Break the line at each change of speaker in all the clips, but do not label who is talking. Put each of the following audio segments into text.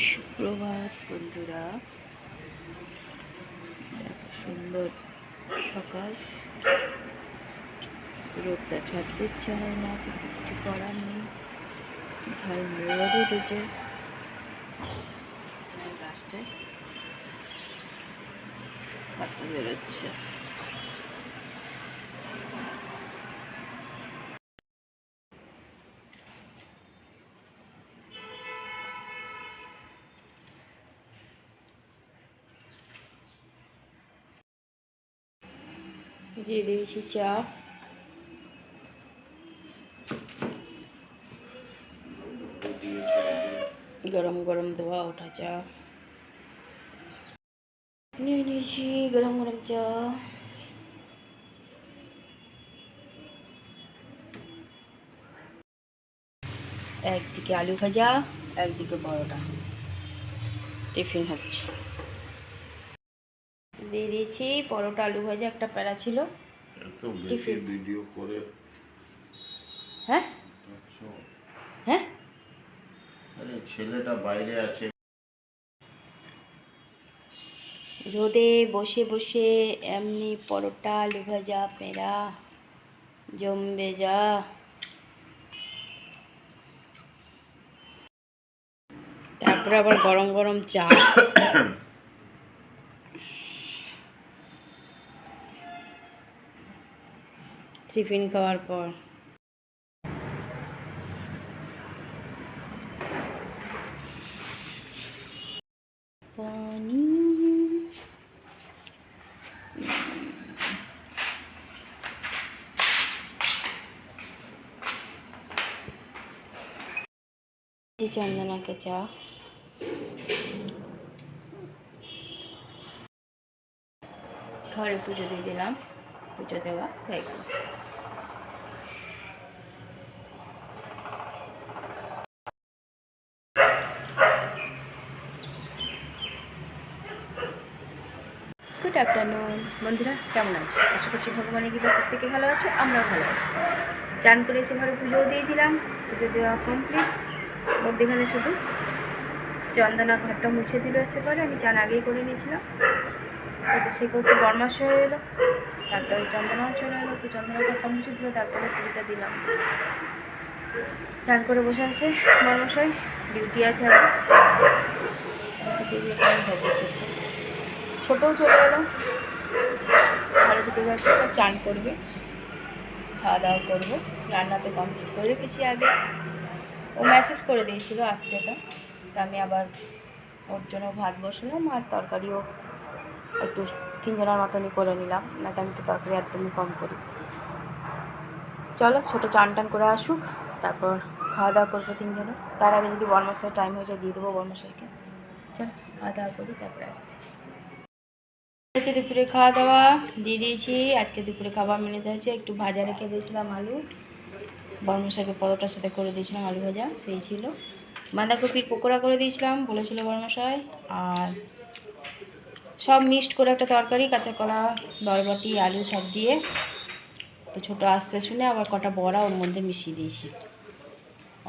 সুপ্রভাত বন্ধুরা। সুন্দর সকাল। রোদটা ছাড়তে ইচ্ছা হয় না কিছু করার নেই। ঝাল রোদ উঠেছে গাছটায় বেরোচ্ছে। দিয়ে দিয়েছি চা। গরম গরম দেওয়া ওঠা চা। নিয়ে নিয়েছি গরম গরম চা। একদিকে আলু ভাজা, একদিকে পরোটা। টিফিন হচ্ছে। দিয়ে দিয়েছি পরোটা আলু ভাজা একটা প্যারা ছিল।
এত বেশি ভিডিও করে।
হ্যাঁ? হ্যাঁ?
আরে ছেলেটা বাইরে আছে।
রোদে বসে বসে এমনি পরোটা আলু ভাজা পেঁড়া জমবে যা। তারপরে আবার গরম গরম চা। টিফিন খাওয়ার পর। চন্দনাকে চা। ঘরে পুজো দিয়ে দিলাম। পুজো দেওয়া হয়ে গেল। গুড আফটারনুন বন্ধুরা, কেমন আছো? আশা করছি ভগবানের কৃপা প্রত্যেকে ভালো আছো, আমরাও ভালো আছি। চান করে এসে ঘরে পুজোও দিয়ে দিলাম, পুজো দেওয়া কমপ্লিট মধ্যেখানে শুধু চন্দনা ঘরটা মুছে দিল এসে পরে আমি চান আগেই করে নিয়েছিলাম। সে করতে বরমাস হয়ে এলো। তারপরে চন্দনাও চলে এলো তো চন্দনা ঘরটা মুছে দিল তারপরে পুজোটা দিলাম। চান করে বসে আছে বরমাসাই ডিউটি আছে ছোটও চলে এলো। ঘরে ঢুকে গেছে চান করবে। খাওয়া দাওয়া করব। রান্না তো কমপ্লিট করে রেখেছি আগে। ও মেসেজ করে দিয়েছিল, আসছে তা আমি আবার ওর জন্য ভাত বসালাম আর তরকারিও একটু তিনজনের মতনই করে নিলাম না আমি তো তরকারি একদমই কম করি। চলো, ছোটো চান টান করে আসুক, তারপর খাওয়া দাওয়া করব তিনজনে। তার আগে যদি বর্মশাই টাইম হয়ে যায়, দিয়ে দেবো বর্মশাইকে। চলো খাওয়া দাওয়া করি, তারপরে আসছি। হচ্ছে দুপুরে খাওয়া দাওয়া দিয়ে দিয়েছি। আজকে দুপুরে খাবার মেনুতে আছে একটু ভাজা রেখে দিয়েছিলাম আলু। বর্মশাকে পরোটার সাথে করে দিয়েছিলাম আলু ভাজা, সেই ছিল। বাঁধাকপির পকোড়া করে দিয়েছিলাম, বলেছিল বর্মশাই। আর সব মিক্সড করে একটা তরকারি, কাঁচা কলা, বরবটি, আলু সব দিয়ে। তো ছোটো আসছে শুনে আবার কটা বড়া ওর মধ্যে মিশিয়ে দিয়েছি।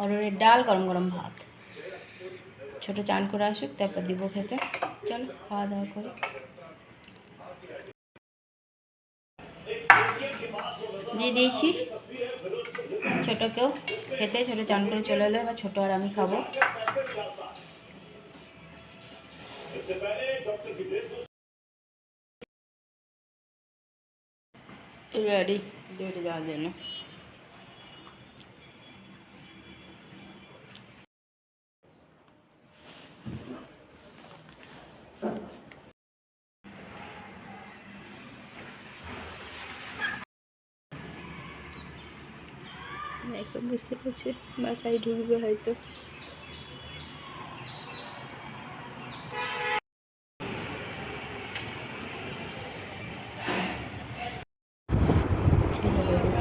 অরোরের ডাল গরম গরম ভাত। ছোটো চান করে আসুক, তারপর দিব খেতে। চলো, খাওয়া দাওয়া করি। দিয়ে দিয়েছি। ছোটোকেও খেতে, ছোটো চান করে চলে এলো, এবার ছোটো আর আমি খাব। রেডি ডিউটি যাওয়ার জন্য বুঝতে পারছি বাসায় ঢুকবে হয়তো। ছেলে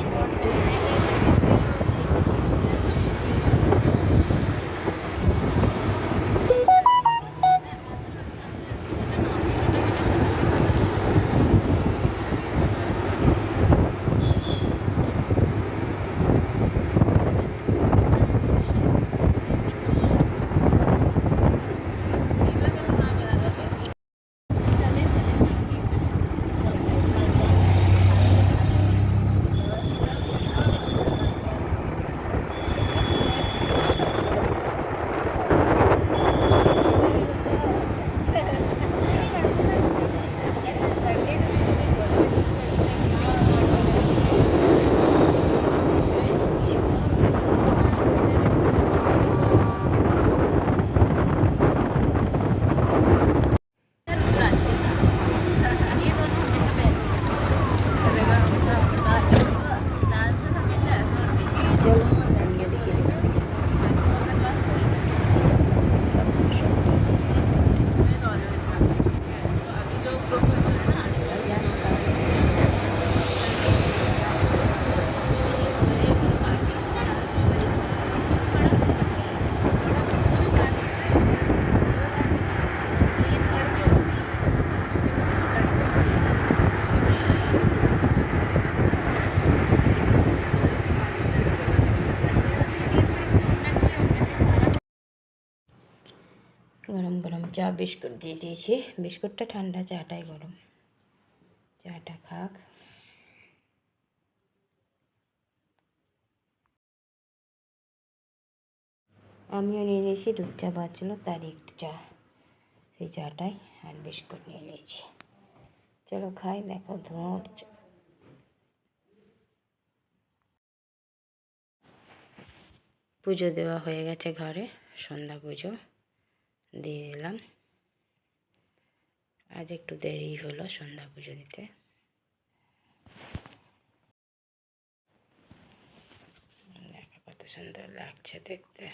চা বিস্কুট দিয়ে দিয়েছি। বিস্কুটটা ঠান্ডা চাটাই গরম। চাটা খাক। আমিও নিয়ে নিয়েছি, দুধ চা বাঁচল তার একটু চা। সেই চাটাই আর বিস্কুট নিয়ে নিয়েছি। চলো খাই, দেখো ধোঁয়া উঠছে পুজো দেওয়া হয়ে গেছে ঘরে, সন্ধ্যা পুজো। দিয়ে দিলাম। আজ একটু দেরি হলো সন্ধ্যা পুজো দিতে। দেখো কত সুন্দর লাগছে দেখতে।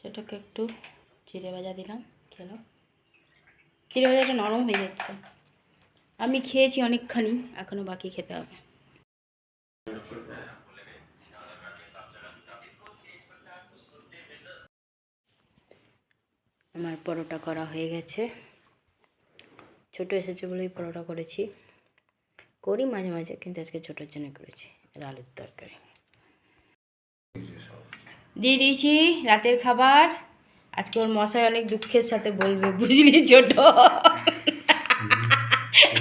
ছোটোকে একটু চিড়ে ভাজা দিলাম খেলো চিড়ে ভাজাটা নরম হয়ে যাচ্ছে। আমি খেয়েছি অনেকখানি এখনও বাকি খেতে হবে। আমার পরোটা করা হয়ে গেছে। ছোটো এসেছে বলেই পরোটা করেছি। করি মাঝে মাঝে, কিন্তু আজকে ছোটোর জন্য করেছি আর আলুর তরকারি। দিয়ে দিয়েছি রাতের খাবার। আজকে ওর মশাই অনেক দুঃখের সাথে বলবে, বুঝলি ছোট।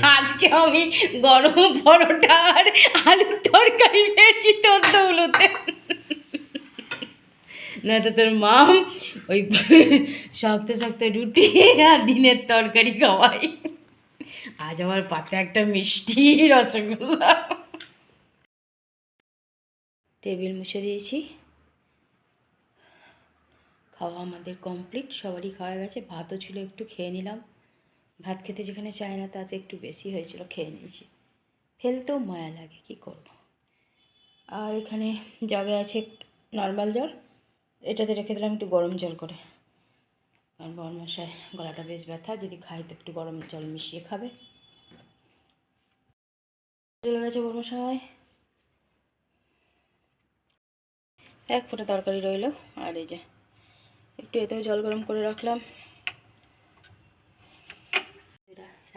আজকে আমি গরম পরোটা আর আলুর তরকারি পেয়েছি তোর দৌলতে না তো তোর মাম ওই শক্ত শক্ত রুটি আর দিনের তরকারি খাওয়াই। আজ আমার পাতে একটা মিষ্টি রসগোল্লা। টেবিল মুছে দিয়েছি। খাওয়া আমাদের কমপ্লিট, সবারই খাওয়া গেছে। ভাতও ছিল, একটু খেয়ে নিলাম। ভাত খেতে যেখানে চায় না, তাতে একটু বেশি হয়েছিল, খেয়ে নিয়েছি। ফেলতেও মায়া লাগে, কি করব? আর এখানে জগে আছে নর্মাল জল, এটাতে রেখে দিলাম একটু গরম জল করে। কারণ বড় মশাই গলাটা বেশ ব্যথা, যদি খাই তো একটু গরম জল মিশিয়ে খাবে। চলে গেছে বড় মশাই এক ফোঁটা তরকারি রইল, আর এই যে একটু এতেও জল গরম করে রাখলাম।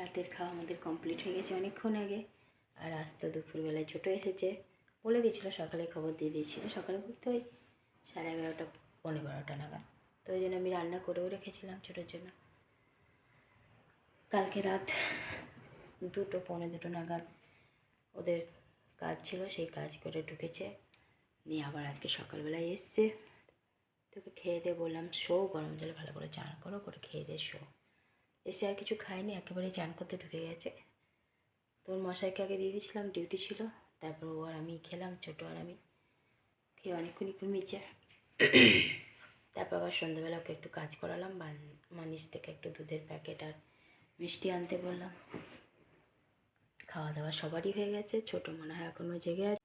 রাতের খাওয়া আমাদের কমপ্লিট হয়ে গেছে অনেকক্ষণ আগে। আর আজ তো দুপুরবেলায় ছোটো এসেছে। বলে দিয়েছিল, সকালে খবর দিয়ে দিয়েছিল। সকালে বলতে ওই সাড়ে এগারোটা পনেরো বারোটা নাগাদ। তো ওই জন্য আমি রান্না করেও রেখেছিলাম ছোটোর জন্য। কালকে রাত দুটো, পৌনে দুটো নাগাদ ওদের কাজ ছিল, সেই কাজ করে ঢুকেছে। নিয়ে আবার আজকে সকালবেলায় এসছে। তোকে খেয়ে দিয়ে বললাম, শো, গরম জল ভালো করে চান করো, করে খেয়ে দিয়ে শো। এসে আর কিছু খাইনি একেবারে চান করতে ঢুকে গেছে। তোর মশাইকে আগে দিয়ে দিয়েছিলাম ডিউটি ছিল। তারপর ও আর আমি খেলাম, ছোটো আর আমি। খেয়ে অনেকক্ষণই ঘুমিয়েছে তারপর আবার সন্ধ্যাবেলা ওকে একটু কাজ করালাম মানিস থেকে একটু দুধের প্যাকেট আর মিষ্টি আনতে বললাম। খাওয়া দাওয়া সবারই হয়ে গেছে, ছোটো মনে হয় এখনও জেগে আছে।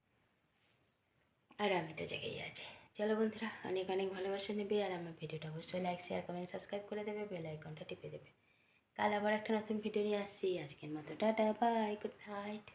আর আমি তো জেগেই আছি। চলো বন্ধুরা, অনেক অনেক ভালোবাসা নেবে আর আমার ভিডিওটা অবশ্যই লাইক শেয়ার কমেন্ট সাবস্ক্রাইব করে দেবে বেল আইকনটা টিপে দেবে। কাল আবার একটা নতুন ভিডিও নিয়ে আসছি। আজকের মতো টাটা বাই গুড নাইট